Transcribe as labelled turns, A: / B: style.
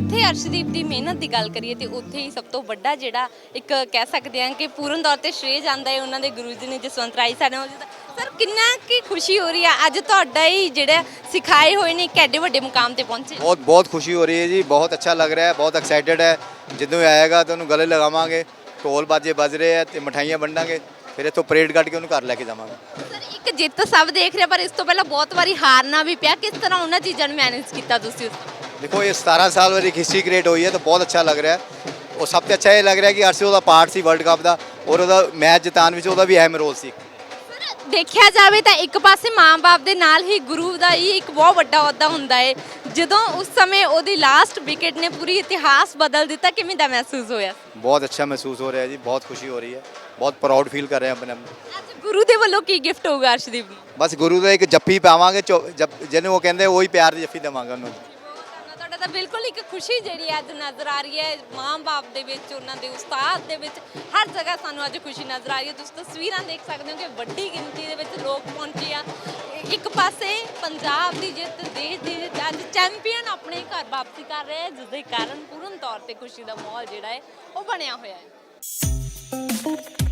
A: ਅਰਸ਼ਦੀਪ ਦੀ ਮਿਹਨਤ ਦੀ ਗੱਲ ਕਰੀਏ ਤੇ ਉੱਥੇ ਹੀ ਸਭ ਤੋਂ ਵੱਡਾ ਜਿਹੜਾ ਇੱਕ ਕਹਿ ਸਕਦੇ ਹਾਂ ਕਿ ਪੂਰਨ ਤੌਰ ਤੇ ਸ਼੍ਰੇਅ ਜਾਂਦਾ ਹੈ ਉਹਨਾਂ ਦੇ ਗੁਰੂ ਜੀ ਨੇ ਜਸਵੰਤ ਰਾਏ ਜਿਹਦਾ ਸਰ ਕਿੰਨਾ ਕੀ ਖੁਸ਼ੀ ਹੋ ਰਹੀ ਹੈ ਅੱਜ ਤੁਹਾਡਾ ਹੀ ਜਿਹੜਾ ਸਿਖਾਏ ਹੋਏ ਨੇ ਇੱਕ ਐਡੇ ਵੱਡੇ ਮੁਕਾਮ ਤੇ ਪਹੁੰਚੇ।
B: ਬਹੁਤ ਬਹੁਤ ਖੁਸ਼ੀ ਹੋ ਰਹੀ ਹੈ ਜੀ ਬਹੁਤ ਅੱਛਾ ਲੱਗ ਰਿਹਾ ਹੈ ਬਹੁਤ ਐਕਸਾਈਟਿਡ ਹੈ। ਜਦੋਂ ਆਏਗਾ ਤਾਂ ਉਹਨੂੰ ਗਲੇ ਲਗਾਵਾਂਗੇ ਢੋਲ ਬਾਜੇ ਵੱਜ ਰਹੇ ਆ ਤੇ ਮਠਾਈਆਂ ਵੰਡਾਂਗੇ ਫਿਰ ਇੱਥੋਂ ਪਰੇਡ ਕੱਢ ਕੇ ਉਹਨੂੰ ਘਰ ਲੈ ਕੇ ਜਾਵਾਂਗੇ।
A: ਸਰ ਇੱਕ ਜਿੱਤ ਸਭ ਦੇਖ ਰਿਹਾ ਪਰ ਇਸ ਤੋਂ ਪਹਿਲਾਂ ਬਹੁਤ ਵਾਰੀ ਹਾਰਨਾ ਵੀ ਪਿਆ। ਕਿਸ ਤਰ੍ਹਾਂ ਉਹਨਾਂ ਚੀਜ਼ਾਂ ਨੂੰ ਮੈਨੇਜ ਕੀਤਾ ਤੁਸੀਂ ਉਸ
B: ਇਹ 17 ਸਾਲ ਵਾਲੀ ਹਿਸਟਰੀ ਕ੍ਰੀਏਟ ਹੋਈ ਹੈ ਤਾਂ ਬਹੁਤ ਅੱਛਾ ਲੱਗ ਰਿਹਾ ਹੈ। ਉਹ ਸਭ ਤੋਂ ਅੱਛਾ ਇਹ ਲੱਗ ਰਿਹਾ ਕਿ ਅਰਸ਼ੀ ਉਹਦਾ ਪਾਰਟ ਸੀ ਵਰਲਡ ਕੱਪ ਦਾ ਔਰ ਉਹਦਾ ਮੈਚ ਜਿਤਾਉਣ ਵਿੱਚ ਉਹਦਾ ਵੀ ਅਹਿਮ ਰੋਲ ਸੀ।
A: ਦੇਖਿਆ ਜਾਵੇ ਤਾਂ ਇੱਕ ਪਾਸੇ ਮਾਂ-ਬਾਪ ਦੇ ਨਾਲ ਹੀ ਗੁਰੂ ਦਾ ਹੀ ਇੱਕ ਬਹੁਤ ਵੱਡਾ ਅਹੁਦਾ ਹੁੰਦਾ ਹੈ ਜਦੋਂ ਉਸ ਸਮੇਂ ਉਹਦੀ ਲਾਸਟ ਵਿਕਟ ਨੇ ਪੂਰੀ ਇਤਿਹਾਸ ਬਦਲ ਦਿੱਤਾ ਕਿਵੇਂ ਦਾ ਮਹਿਸੂਸ ਹੋਇਆ?
B: ਬਹੁਤ ਅੱਛਾ ਮਹਿਸੂਸ ਹੋ ਰਿਹਾ ਜੀ ਬਹੁਤ ਖੁਸ਼ੀ ਹੋ ਰਹੀ ਹੈ। ਬਹੁਤ ਪ੍ਰਾਊਡ ਫੀਲ ਕਰ ਰਹੇ ਹਾਂ ਆਪਣੇ ਆਪ ਨੂੰ।
A: ਅੱਜ ਗੁਰੂ ਦੇ ਵੱਲੋਂ ਕੀ ਗਿਫਟ ਹੋਊਗਾ ਅਰਸ਼ਦੀਪ ਨੂੰ?
B: ਬਸ ਗੁਰੂ ਦਾ ਇੱਕ ਜੱਫੀ ਪਾਵਾਂਗੇ ਚੋ- ਜਪ- ਜਿਹਨੂੰ ਉਹ ਕਹਿੰਦੇ ਉਹੀ ਪਿਆਰ ਦੀ ਜੱਫੀ ਦੇਵਾਂਗੇ ਉਹਨੂੰ।
A: ਤਾਂ ਬਿਲਕੁਲ ਇੱਕ ਖੁਸ਼ੀ ਜਿਹੜੀ ਅੱਜ ਨਜ਼ਰ ਆ ਰਹੀ ਹੈ। ਮਾਂ-ਬਾਪ ਦੇ ਵਿੱਚ, ਉਹਨਾਂ ਦੇ ਉਸਤਾਦ ਦੇ ਵਿੱਚ ਹਰ ਜਗ੍ਹਾ ਸਾਨੂੰ ਅੱਜ ਖੁਸ਼ੀ ਨਜ਼ਰ ਆ ਰਹੀ ਹੈ। ਤੁਸੀਂ ਤਸਵੀਰਾਂ ਦੇਖ ਸਕਦੇ ਹੋ ਕਿ ਵੱਡੀ ਗਿਣਤੀ ਦੇ ਵਿੱਚ ਲੋਕ ਪਹੁੰਚੇ ਆ। ਇੱਕ ਪਾਸੇ ਪੰਜਾਬ ਦੀ ਜਿੱਤ, ਦੇਸ਼ ਦੀ ਜਿੱਤ, ਅੱਜ ਚੈਂਪੀਅਨ ਆਪਣੇ ਘਰ ਵਾਪਸੀ ਕਰ ਰਹੇ ਹੈ ਜਿਸ ਦੇ ਕਾਰਨ ਪੂਰਨ ਤੌਰ ਤੇ ਖੁਸ਼ੀ ਦਾ ਮਾਹੌਲ ਜਿਹੜਾ ਹੈ, ਉਹ ਬਣਿਆ ਹੋਇਆ ਹੈ।